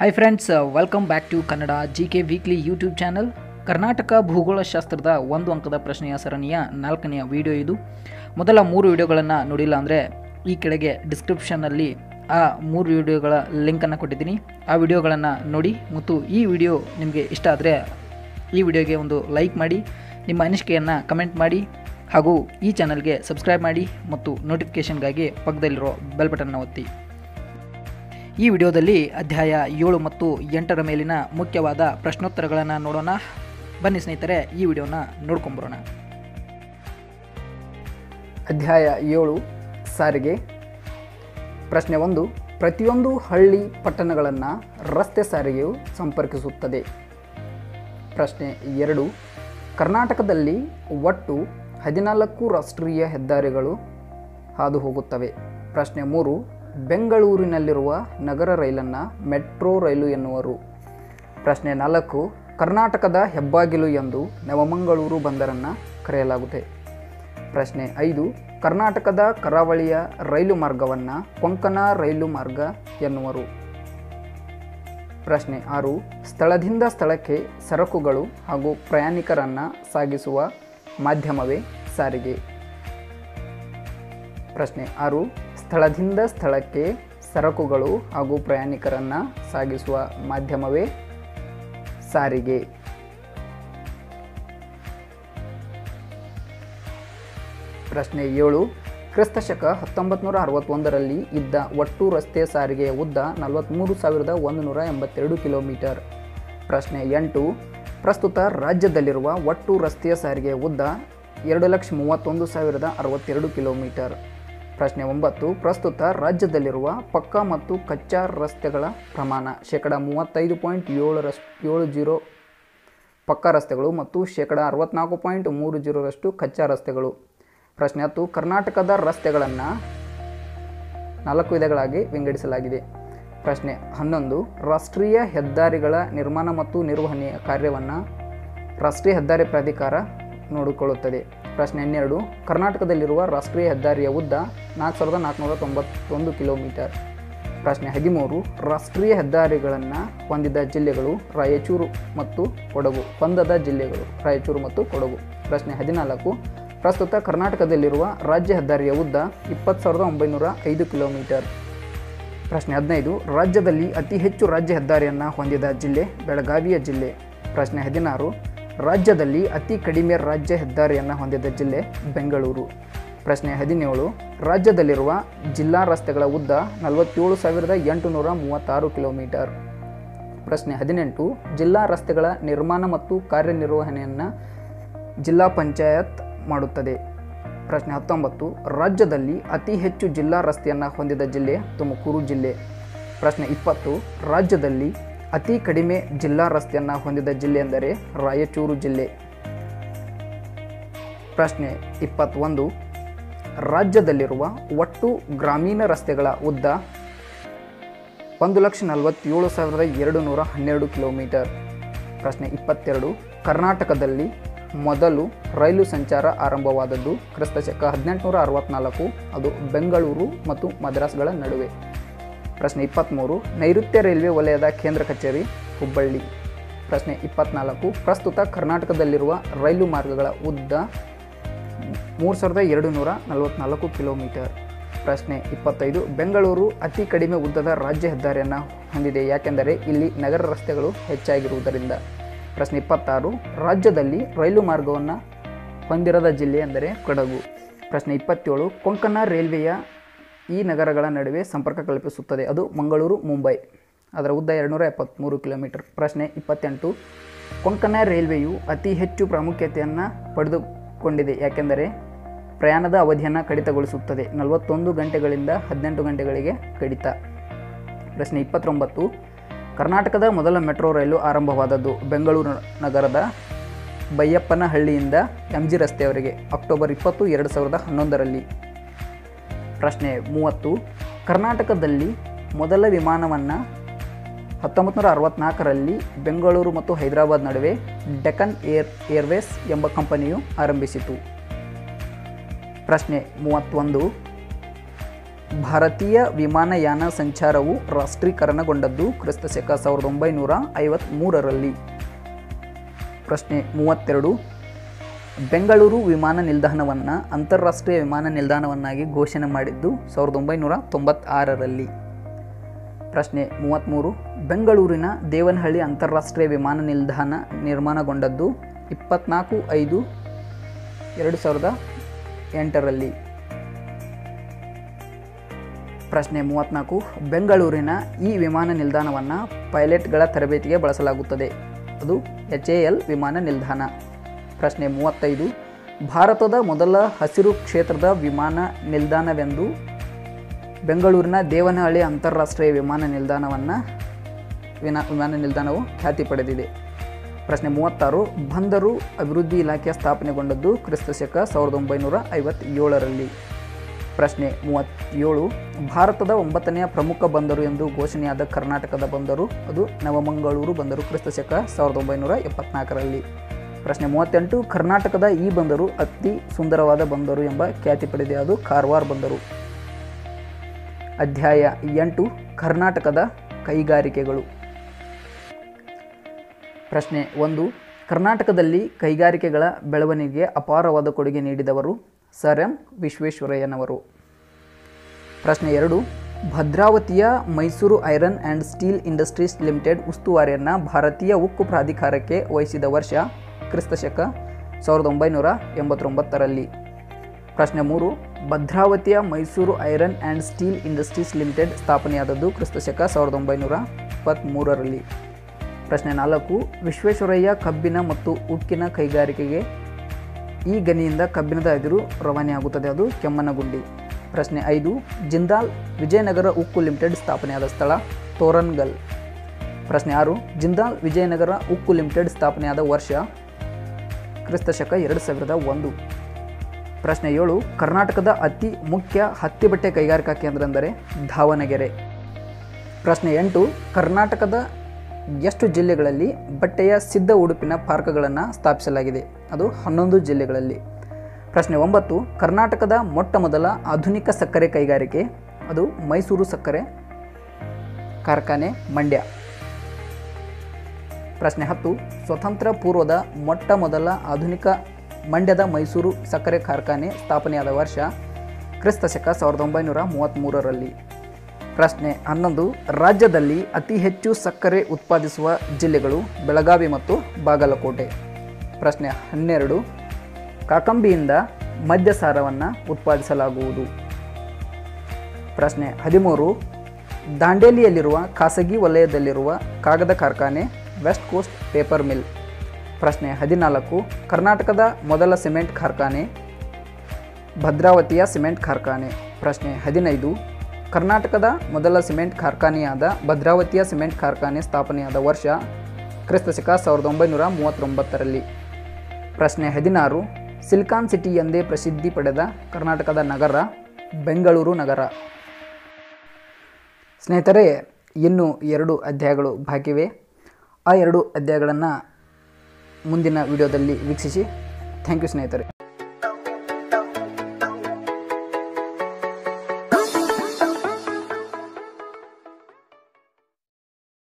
Hi friends welcome back to Kannada G K weekly YouTube channel Karnataka ಭೂಗೋಳಶಾಸ್ತ್ರದ ಒಂದು ಅಂಕದ ಪ್ರಶ್ನೆಯ ಸರಣಿಯ ನಾಲ್ಕನೆಯ ವಿಡಿಯೋ ಇದು. ಮೊದಲ ಮೂರು ವಿಡಿಯೋಗಳನ್ನು ನೋಡಿಲ್ಲ ಅಂದರೆ ಈ ಕೆಳಗೆ ಡಿಸ್ಕ್ರಿಪ್ಷನ್ನಲ್ಲಿ ಆ ಮೂರು ವಿಡಿಯೋಗಳ ಲಿಂಕನ್ನು ಕೊಟ್ಟಿದ್ದೀನಿ. ಆ ವಿಡಿಯೋಗಳನ್ನು ನೋಡಿ ಮತ್ತು ಈ ವಿಡಿಯೋ ನಿಮಗೆ ಇಷ್ಟ ಆದರೆ ಈ ವಿಡಿಯೋಗೆ ಒಂದು ಲೈಕ್ ಮಾಡಿ, ನಿಮ್ಮ ಅನಿಸಿಕೆಯನ್ನು ಕಮೆಂಟ್ ಮಾಡಿ ಹಾಗೂ ಈ ಚಾನಲ್ಗೆ ಸಬ್ಸ್ಕ್ರೈಬ್ ಮಾಡಿ ಮತ್ತು ನೋಟಿಫಿಕೇಷನ್ಗಾಗಿ ಪಕ್ಕದಲ್ಲಿರೋ ಬೆಲ್ ಬಟನ್ನ ಒತ್ತಿ. ಈ ವಿಡಿಯೋದಲ್ಲಿ ಅಧ್ಯಾಯ ಏಳು ಮತ್ತು ಎಂಟರ ಮೇಲಿನ ಮುಖ್ಯವಾದ ಪ್ರಶ್ನೋತ್ತರಗಳನ್ನು ನೋಡೋಣ. ಬನ್ನಿ ಸ್ನೇಹಿತರೆ, ಈ ವಿಡಿಯೋನ ನೋಡ್ಕೊಂಬರೋಣ. ಅಧ್ಯಾಯ ಏಳು ಸಾರಿಗೆ. ಪ್ರಶ್ನೆ ಒಂದು, ಪ್ರತಿಯೊಂದು ಹಳ್ಳಿ ಪಟ್ಟಣಗಳನ್ನು ರಸ್ತೆ ಸಾರಿಗೆಯು ಸಂಪರ್ಕಿಸುತ್ತದೆ. ಪ್ರಶ್ನೆ ಎರಡು, ಕರ್ನಾಟಕದಲ್ಲಿ ಒಟ್ಟು ಹದಿನಾಲ್ಕು ರಾಷ್ಟ್ರೀಯ ಹೆದ್ದಾರಿಗಳು ಹಾದು ಹೋಗುತ್ತವೆ. ಪ್ರಶ್ನೆ ಮೂರು ಬೆಂಗಳೂರಿನಲ್ಲಿರುವ ನಗರ ರೈಲನ್ನು ಮೆಟ್ರೋ ರೈಲು ಎನ್ನುವರು. ಪ್ರಶ್ನೆ ನಾಲ್ಕು, ಕರ್ನಾಟಕದ ಹೆಬ್ಬಾಗಿಲು ಎಂದು ನವಮಂಗಳೂರು ಬಂದರನ್ನು ಕರೆಯಲಾಗುತ್ತೆ. ಪ್ರಶ್ನೆ ಐದು, ಕರ್ನಾಟಕದ ಕರಾವಳಿಯ ರೈಲು ಮಾರ್ಗವನ್ನು ಕೊಂಕಣ ರೈಲು ಮಾರ್ಗ ಎನ್ನುವರು. ಪ್ರಶ್ನೆ ಆರು, ಸ್ಥಳದಿಂದ ಸ್ಥಳಕ್ಕೆ ಸರಕುಗಳು ಹಾಗೂ ಪ್ರಯಾಣಿಕರನ್ನು ಸಾಗಿಸುವ ಮಾಧ್ಯಮವೇ ಸಾರಿಗೆ. ಪ್ರಶ್ನೆ ಆರು ಸ್ಥಳದಿಂದ ಸ್ಥಳಕ್ಕೆ ಸರಕುಗಳು ಹಾಗೂ ಪ್ರಯಾಣಿಕರನ್ನು ಸಾಗಿಸುವ ಮಾಧ್ಯಮವೇ ಸಾರಿಗೆ. ಪ್ರಶ್ನೆ ಏಳು, ಕ್ರಿಸ್ತಶಕ ಹತ್ತೊಂಬತ್ತು ನೂರ ಅರವತ್ತೊಂದರಲ್ಲಿ ಇದ್ದ ಒಟ್ಟು ರಸ್ತೆ ಸಾರಿಗೆಯ ಉದ್ದ ನಲವತ್ತ್ಮೂರು ಸಾವಿರದ ಒಂದು ನೂರ ಎಂಬತ್ತೆರಡು ಕಿಲೋಮೀಟರ್. ಪ್ರಶ್ನೆ ಎಂಟು, ಪ್ರಸ್ತುತ ರಾಜ್ಯದಲ್ಲಿರುವ ಒಟ್ಟು ರಸ್ತೆಯ ಸಾರಿಗೆಯ ಉದ್ದ ಎರಡು ಲಕ್ಷ ಮೂವತ್ತೊಂದು ಸಾವಿರದ ಅರವತ್ತೆರಡು ಕಿಲೋಮೀಟರ್. ಪ್ರಶ್ನೆ ಒಂಬತ್ತು. ಪ್ರಸ್ತುತ ರಾಜ್ಯದಲ್ಲಿರುವ ಪಕ್ಕಾ ಮತ್ತು ಕಚ್ಚಾ ರಸ್ತೆಗಳ ಪ್ರಮಾಣ. ಶೇಕಡ ಮೂವತ್ತೈದು ಪಾಯಿಂಟ್ ಏಳರಷ್ಟು ಏಳು ಜೀರೋ ಪಕ್ಕಾ ರಸ್ತೆಗಳು ಮತ್ತು ಶೇಕಡ ಅರವತ್ನಾಲ್ಕು ಪಾಯಿಂಟ್ ಮೂರು ಜೀರೋರಷ್ಟು ಕಚ್ಚಾ ರಸ್ತೆಗಳು. ಪ್ರಶ್ನೆ ಹತ್ತು. ಕರ್ನಾಟಕದ ರಸ್ತೆಗಳನ್ನು ನಾಲ್ಕು ವಿಧಗಳಾಗಿ ವಿಂಗಡಿಸಲಾಗಿದೆ. ಪ್ರಶ್ನೆ ಹನ್ನೊಂದು. ರಾಷ್ಟ್ರೀಯ ಹೆದ್ದಾರಿಗಳ ನಿರ್ಮಾಣ ಮತ್ತು ನಿರ್ವಹಣೆಯ ಕಾರ್ಯವನ್ನು ರಾಷ್ಟ್ರೀಯ ಹೆದ್ದಾರಿ ಪ್ರಾಧಿಕಾರ ನೋಡಿಕೊಳ್ಳುತ್ತದೆ. ಪ್ರಶ್ನೆ ಹನ್ನೆರಡು. ಕರ್ನಾಟಕದಲ್ಲಿರುವ ರಾಷ್ಟ್ರೀಯ ಹೆದ್ದಾರಿಯ ಉದ್ದ ನಾಲ್ಕು ಸಾವಿರದ ನಾಲ್ಕುನೂರ ತೊಂಬತ್ತೊಂದು ಕಿಲೋಮೀಟರ್. ಪ್ರಶ್ನೆ ಹದಿಮೂರು. ರಾಷ್ಟ್ರೀಯ ಹೆದ್ದಾರಿಗಳನ್ನು ಹೊಂದಿದ ಜಿಲ್ಲೆಗಳು ರಾಯಚೂರು ಮತ್ತು ಕೊಡಗು. ಹೊಂದದ ಜಿಲ್ಲೆಗಳು ರಾಯಚೂರು ಮತ್ತು ಕೊಡಗು. ಪ್ರಶ್ನೆ ಹದಿನಾಲ್ಕು. ಪ್ರಸ್ತುತ ಕರ್ನಾಟಕದಲ್ಲಿರುವ ರಾಜ್ಯ ಹೆದ್ದಾರಿಯ ಉದ್ದ ಇಪ್ಪತ್ತು ಸಾವಿರದ ಒಂಬೈನೂರ ಐದು ಕಿಲೋಮೀಟರ್. ಪ್ರಶ್ನೆ ಹದಿನೈದು. ರಾಜ್ಯದಲ್ಲಿ ಅತಿ ಹೆಚ್ಚು ರಾಜ್ಯ ಹೆದ್ದಾರಿಯನ್ನು ಹೊಂದಿದ ಜಿಲ್ಲೆ ಬೆಳಗಾವಿಯ ಜಿಲ್ಲೆ. ಪ್ರಶ್ನೆ ಹದಿನಾರು. ರಾಜ್ಯದಲ್ಲಿ ಅತಿ ಕಡಿಮೆ ರಾಜ್ಯ ಹೆದ್ದಾರಿಯನ್ನು ಹೊಂದಿದ ಜಿಲ್ಲೆ ಬೆಂಗಳೂರು. ಪ್ರಶ್ನೆ ಹದಿನೇಳು, ರಾಜ್ಯದಲ್ಲಿರುವ ಜಿಲ್ಲಾ ರಸ್ತೆಗಳ ಉದ್ದ ನಲವತ್ತೇಳು ಸಾವಿರದ ಎಂಟುನೂರ ಮೂವತ್ತಾರು ಕಿಲೋಮೀಟರ್. ಪ್ರಶ್ನೆ ಹದಿನೆಂಟು, ಜಿಲ್ಲಾ ರಸ್ತೆಗಳ ನಿರ್ಮಾಣ ಮತ್ತು ಕಾರ್ಯನಿರ್ವಹಣೆಯನ್ನು ಜಿಲ್ಲಾ ಪಂಚಾಯತ್ ಮಾಡುತ್ತದೆ. ಪ್ರಶ್ನೆ ಹತ್ತೊಂಬತ್ತು, ರಾಜ್ಯದಲ್ಲಿ ಅತಿ ಹೆಚ್ಚು ಜಿಲ್ಲಾ ರಸ್ತೆಯನ್ನು ಹೊಂದಿದ ಜಿಲ್ಲೆ ತುಮಕೂರು ಜಿಲ್ಲೆ. ಪ್ರಶ್ನೆ ಇಪ್ಪತ್ತು, ರಾಜ್ಯದಲ್ಲಿ ಅತಿ ಕಡಿಮೆ ಜಿಲ್ಲಾ ರಸ್ತೆಯನ್ನು ಹೊಂದಿದ ಜಿಲ್ಲೆ ಎಂದರೆ ರಾಯಚೂರು ಜಿಲ್ಲೆ. ಪ್ರಶ್ನೆ ಇಪ್ಪತ್ತೊಂದು. ರಾಜ್ಯದಲ್ಲಿರುವ ಒಟ್ಟು ಗ್ರಾಮೀಣ ರಸ್ತೆಗಳ ಉದ್ದ ಒಂದು ಲಕ್ಷ ನಲವತ್ತೇಳು ಸಾವಿರದ ಎರಡು ನೂರ ಹನ್ನೆರಡು ಕಿಲೋಮೀಟರ್. ಪ್ರಶ್ನೆ ಇಪ್ಪತ್ತೆರಡು. ಕರ್ನಾಟಕದಲ್ಲಿ ಮೊದಲು ರೈಲು ಸಂಚಾರ ಆರಂಭವಾದದ್ದು ಕ್ರಿಸ್ತಶಕ ಹದಿನೆಂಟುನೂರ ಅರವತ್ತ್ನಾಲ್ಕು ಅದು ಬೆಂಗಳೂರು ಮತ್ತು ಮದ್ರಾಸ್ಗಳ ನಡುವೆ. ಪ್ರಶ್ನೆ ಇಪ್ಪತ್ತ್ಮೂರು ನೈಋತ್ಯ ರೈಲ್ವೆ ವಲಯದ ಕೇಂದ್ರ ಕಚೇರಿ, ಹುಬ್ಬಳ್ಳಿ. ಪ್ರಶ್ನೆ ಇಪ್ಪತ್ನಾಲ್ಕು, ಪ್ರಸ್ತುತ ಕರ್ನಾಟಕದಲ್ಲಿರುವ ರೈಲು ಮಾರ್ಗಗಳ ಉದ್ದ ಮೂರು ಸಾವಿರದ ಎರಡು ನೂರ ನಲವತ್ನಾಲ್ಕು ಕಿಲೋಮೀಟರ್. ಪ್ರಶ್ನೆ ಇಪ್ಪತ್ತೈದು, ಬೆಂಗಳೂರು ಅತಿ ಕಡಿಮೆ ಉದ್ದದ ರಾಜ್ಯ ಹೆದ್ದಾರಿಯನ್ನು ಹೊಂದಿದೆ, ಯಾಕೆಂದರೆ ಇಲ್ಲಿ ನಗರ ರಸ್ತೆಗಳು ಹೆಚ್ಚಾಗಿರುವುದರಿಂದ. ಪ್ರಶ್ನೆ ಇಪ್ಪತ್ತಾರು, ರಾಜ್ಯದಲ್ಲಿ ರೈಲು ಮಾರ್ಗವನ್ನು ಹೊಂದಿರದ ಜಿಲ್ಲೆ ಎಂದರೆ ಕೊಡಗು. ಪ್ರಶ್ನೆ ಇಪ್ಪತ್ತೇಳು, ಕೊಂಕಣ ರೈಲ್ವೆಯ ಈ ನಗರಗಳ ನಡುವೆ ಸಂಪರ್ಕ ಕಲ್ಪಿಸುತ್ತದೆ. ಅದು ಮಂಗಳೂರು, ಮುಂಬೈ. ಅದರ ಉದ್ದ ಎರಡುನೂರ ಎಪ್ಪತ್ತ್ಮೂರು ಕಿಲೋಮೀಟರ್. ಪ್ರಶ್ನೆ ಇಪ್ಪತ್ತೆಂಟು. ಕೊಂಕಣ ರೈಲ್ವೆಯು ಅತಿ ಹೆಚ್ಚು ಪ್ರಾಮುಖ್ಯತೆಯನ್ನು ಪಡೆದುಕೊಂಡಿದೆ. ಯಾಕೆಂದರೆ ಪ್ರಯಾಣದ ಅವಧಿಯನ್ನು ಕಡಿತಗೊಳಿಸುತ್ತದೆ. ನಲವತ್ತೊಂದು ಗಂಟೆಗಳಿಂದ ಹದಿನೆಂಟು ಗಂಟೆಗಳಿಗೆ ಕಡಿತ. ಪ್ರಶ್ನೆ ಇಪ್ಪತ್ತೊಂಬತ್ತು. ಕರ್ನಾಟಕದ ಮೊದಲ ಮೆಟ್ರೋ ರೈಲು ಆರಂಭವಾದದ್ದು ಬೆಂಗಳೂರು ನಗರದ ಬೈಯಪ್ಪನಹಳ್ಳಿಯಿಂದ ಎಂ ಜಿ ರಸ್ತೆಯವರೆಗೆ. ಅಕ್ಟೋಬರ್ ಇಪ್ಪತ್ತು, ಎರಡು ಸಾವಿರದ ಹನ್ನೊಂದರಲ್ಲಿ. ಪ್ರಶ್ನೆ ಮೂವತ್ತು. ಕರ್ನಾಟಕದಲ್ಲಿ ಮೊದಲ ವಿಮಾನವನ್ನು ಹತ್ತೊಂಬತ್ತು ನೂರ ಅರವತ್ತ್ನಾಲ್ಕರಲ್ಲಿ ಬೆಂಗಳೂರು ಮತ್ತು ಹೈದರಾಬಾದ್ ನಡುವೆ ಡೆಕನ್ ಏರ್, ಏರ್ವೇಸ್ ಎಂಬ ಕಂಪನಿಯು ಆರಂಭಿಸಿತು. ಪ್ರಶ್ನೆ ಮೂವತ್ತೊಂದು. ಭಾರತೀಯ ವಿಮಾನಯಾನ ಸಂಚಾರವು ರಾಷ್ಟ್ರೀಕರಣಗೊಂಡದ್ದು ಕ್ರಿಸ್ತಶಕ ಸಾವಿರದ ಒಂಬೈನೂರ ಐವತ್ತ್ಮೂರರಲ್ಲಿ ಪ್ರಶ್ನೆ ಮೂವತ್ತೆರಡು. ಬೆಂಗಳೂರು ವಿಮಾನ ನಿಲ್ದಾಣವನ್ನು, ಅಂತಾರಾಷ್ಟ್ರೀಯ ವಿಮಾನ ನಿಲ್ದಾಣವನ್ನಾಗಿ ಘೋಷಣೆ ಮಾಡಿದ್ದು ಸಾವಿರದ ಒಂಬೈನೂರ ತೊಂಬತ್ತಾರರಲ್ಲಿ. ಪ್ರಶ್ನೆ ಮೂವತ್ತ್ಮೂರು ಬೆಂಗಳೂರಿನ ದೇವನಹಳ್ಳಿ ಅಂತಾರಾಷ್ಟ್ರೀಯ ವಿಮಾನ ನಿಲ್ದಾಣ ನಿರ್ಮಾಣಗೊಂಡದ್ದು ಇಪ್ಪತ್ನಾಲ್ಕು ಐದು ಎರಡು ಸಾವಿರದ ಎಂಟರಲ್ಲಿ. ಪ್ರಶ್ನೆ ಮೂವತ್ತ್ನಾಲ್ಕು ಬೆಂಗಳೂರಿನ ಈ ವಿಮಾನ ನಿಲ್ದಾಣವನ್ನು ಪೈಲಟ್ಗಳ ತರಬೇತಿಗೆ ಬಳಸಲಾಗುತ್ತದೆ. ಅದು ಎಚ್ ಎ ಎಲ್ ವಿಮಾನ ನಿಲ್ದಾಣ. ಪ್ರಶ್ನೆ ಮೂವತ್ತೈದು. ಭಾರತದ ಮೊದಲ ಹಸಿರು ಕ್ಷೇತ್ರದ ವಿಮಾನ ನಿಲ್ದಾಣವೆಂದು ಬೆಂಗಳೂರಿನ ದೇವನಹಳ್ಳಿ ಅಂತಾರಾಷ್ಟ್ರೀಯ ವಿಮಾನ ನಿಲ್ದಾಣವನ್ನು ವಿನಾ, ವಿಮಾನ ನಿಲ್ದಾಣವು ಖ್ಯಾತಿ ಪಡೆದಿದೆ. ಪ್ರಶ್ನೆ ಮೂವತ್ತಾರು. ಬಂದರು ಅಭಿವೃದ್ಧಿ ಇಲಾಖೆ ಸ್ಥಾಪನೆಗೊಂಡದ್ದು ಕ್ರಿಸ್ತಶಕ ಸಾವಿರದ ಒಂಬೈನೂರ ಐವತ್ತೇಳರಲ್ಲಿ. ಪ್ರಶ್ನೆ ಮೂವತ್ತೇಳು. ಭಾರತದ ಒಂಬತ್ತನೆಯ ಪ್ರಮುಖ ಬಂದರು ಎಂದು ಘೋಷಣೆಯಾದ ಕರ್ನಾಟಕದ ಬಂದರು, ಅದು ನವಮಂಗಳೂರು ಬಂದರು ಕ್ರಿಸ್ತಶಕ ಸಾವಿರದ ಒಂಬೈನೂರ ಎಪ್ಪತ್ನಾಲ್ಕರಲ್ಲಿ. ಪ್ರಶ್ನೆ ಮೂವತ್ತೆಂಟು, ಕರ್ನಾಟಕದ ಈ ಬಂದರು ಅತಿ ಸುಂದರವಾದ ಬಂದರು ಎಂಬ ಖ್ಯಾತಿ ಪಡೆದಿದೆ ಅದು ಕಾರವಾರ ಬಂದರು. ಅಧ್ಯಾಯ ಎಂಟು, ಕರ್ನಾಟಕದ ಕೈಗಾರಿಕೆಗಳು. ಪ್ರಶ್ನೆ ಒಂದು, ಕರ್ನಾಟಕದಲ್ಲಿ ಕೈಗಾರಿಕೆಗಳ ಬೆಳವಣಿಗೆಗೆ ಅಪಾರವಾದ ಕೊಡುಗೆ ನೀಡಿದವರು ಸರ್ ಎಂ ವಿಶ್ವೇಶ್ವರಯ್ಯನವರು. ಪ್ರಶ್ನೆ ಎರಡು, ಭದ್ರಾವತಿಯ Mysore iron and steel industries limited ಉಸ್ತುವಾರಿಯನ್ನು ಭಾರತೀಯ ಉಕ್ಕು ಪ್ರಾಧಿಕಾರಕ್ಕೆ ವಹಿಸಿದ ವರ್ಷ ಕ್ರಿಸ್ತಶಕ ಸಾವಿರದ ಒಂಬೈನೂರ ಎಂಬತ್ತೊಂಬತ್ತರಲ್ಲಿ. ಪ್ರಶ್ನೆ ಮೂರು, ಭದ್ರಾವತಿಯ Mysore iron and steel industries limited ಸ್ಥಾಪನೆಯಾದದ್ದು ಕ್ರಿಸ್ತಶಕ ಸಾವಿರದ ಒಂಬೈನೂರ ಇಪ್ಪತ್ತ್ಮೂರರಲ್ಲಿ ಪ್ರಶ್ನೆ ನಾಲ್ಕು, ವಿಶ್ವೇಶ್ವರಯ್ಯ ಕಬ್ಬಿನ ಮತ್ತು ಉಕ್ಕಿನ ಕೈಗಾರಿಕೆಗೆ ಈ ಗನಿಯಿಂದ ಕಬ್ಬಿಣದ ಅದಿರು ರವಾನೆಯಾಗುತ್ತದೆ ಅದು ಕೆಮ್ಮನಗುಂಡಿ. ಪ್ರಶ್ನೆ ಐದು, ಜಿಂದಾಲ್ ವಿಜಯನಗರ ಉಕ್ಕು ಲಿಮಿಟೆಡ್ ಸ್ಥಾಪನೆಯಾದ ಸ್ಥಳ ತೋರನ್ಗಲ್ ಪ್ರಶ್ನೆ ಆರು, ಜಿಂದಾಲ್ ವಿಜಯನಗರ ಉಕ್ಕು ಲಿಮಿಟೆಡ್ ಸ್ಥಾಪನೆಯಾದ ವರ್ಷ ಕ್ರಿಸ್ತಶಕ ಎರಡು ಸಾವಿರದ ಒಂದು. ಪ್ರಶ್ನೆ ಏಳು, ಕರ್ನಾಟಕದ ಅತಿ ಮುಖ್ಯ ಹತ್ತಿ ಬಟ್ಟೆ ಕೈಗಾರಿಕಾ ಕೇಂದ್ರ ಎಂದರೆ ದಾವಣಗೆರೆ ಪ್ರಶ್ನೆ ಎಂಟು, ಕರ್ನಾಟಕದ ಎಷ್ಟು ಜಿಲ್ಲೆಗಳಲ್ಲಿ ಬಟ್ಟೆಯ ಸಿದ್ಧ ಉಡುಪಿನ ಪಾರ್ಕ್ಗಳನ್ನು ಸ್ಥಾಪಿಸಲಾಗಿದೆ? ಅದು ಹನ್ನೊಂದು ಜಿಲ್ಲೆಗಳಲ್ಲಿ. ಪ್ರಶ್ನೆ ಒಂಬತ್ತು, ಕರ್ನಾಟಕದ ಮೊಟ್ಟ ಮೊದಲ ಆಧುನಿಕ ಸಕ್ಕರೆ ಕೈಗಾರಿಕೆ? ಅದು ಮೈಸೂರು ಸಕ್ಕರೆ, ಕಾರ್ಖಾನೆ, ಮಂಡ್ಯ. ಪ್ರಶ್ನೆ ಹತ್ತು, ಸ್ವತಂತ್ರ ಪೂರ್ವದ ಮೊಟ್ಟ ಮೊದಲ ಆಧುನಿಕ ಮಂಡ್ಯದ ಮೈಸೂರು ಸಕ್ಕರೆ ಕಾರ್ಖಾನೆ ಸ್ಥಾಪನೆಯಾದ ವರ್ಷ ಕ್ರಿಸ್ತಶಕ ಸಾವಿರದ ಒಂಬೈನೂರ ಮೂವತ್ತ್ಮೂರರಲ್ಲಿ. ಪ್ರಶ್ನೆ ಹನ್ನೊಂದು, ರಾಜ್ಯದಲ್ಲಿ ಅತಿ ಹೆಚ್ಚು ಸಕ್ಕರೆ ಉತ್ಪಾದಿಸುವ ಜಿಲ್ಲೆಗಳು ಬೆಳಗಾವಿ ಮತ್ತು ಬಾಗಲಕೋಟೆ. ಪ್ರಶ್ನೆ ಹನ್ನೆರಡು, ಕಾಕಂಬಿಯಿಂದ ಮದ್ಯಸಾರವನ್ನು ಉತ್ಪಾದಿಸಲಾಗುವುದು. ಪ್ರಶ್ನೆ ಹದಿಮೂರು, ದಾಂಡೇಲಿಯಲ್ಲಿರುವ ಖಾಸಗಿ ವಲಯದಲ್ಲಿರುವ ಕಾಗದ ಕಾರ್ಖಾನೆ ವೆಸ್ಟ್ ಕೋಸ್ಟ್ ಪೇಪರ್ ಮಿಲ್ ಪ್ರಶ್ನೆ ಹದಿನಾಲ್ಕು. ಕರ್ನಾಟಕದ ಮೊದಲ ಸಿಮೆಂಟ್ ಕಾರ್ಖಾನೆ, ಭದ್ರಾವತಿಯ ಸಿಮೆಂಟ್ ಕಾರ್ಖಾನೆ. ಪ್ರಶ್ನೆ ಹದಿನೈದು. ಕರ್ನಾಟಕದ ಮೊದಲ ಸಿಮೆಂಟ್ ಕಾರ್ಖಾನೆಯಾದ ಭದ್ರಾವತಿಯ ಸಿಮೆಂಟ್ ಕಾರ್ಖಾನೆ ಸ್ಥಾಪನೆಯಾದ ವರ್ಷ ಕ್ರಿಸ್ತಶಕ ಸಾವಿರದ ಒಂಬೈನೂರ ಮೂವತ್ತೊಂಬತ್ತರಲ್ಲಿ. ಪ್ರಶ್ನೆ ಹದಿನಾರು. ಸಿಲಿಕಾನ್ ಸಿಟಿ ಎಂದೇ ಪ್ರಸಿದ್ಧಿ ಪಡೆದ ಕರ್ನಾಟಕದ ನಗರ, ಬೆಂಗಳೂರು ನಗರ. ಸ್ನೇಹಿತರೆ, ಇನ್ನೂ ಎರಡು ಅಧ್ಯಾಯಗಳು ಬಾಕಿವೆ. ಆ ಎರಡು ಅಧ್ಯಾಯಗಳನ್ನು ಮುಂದಿನ ವಿಡಿಯೋದಲ್ಲಿ ವೀಕ್ಷಿಸಿ. ಥ್ಯಾಂಕ್ ಯು ಸ್ನೇಹಿತರೆ.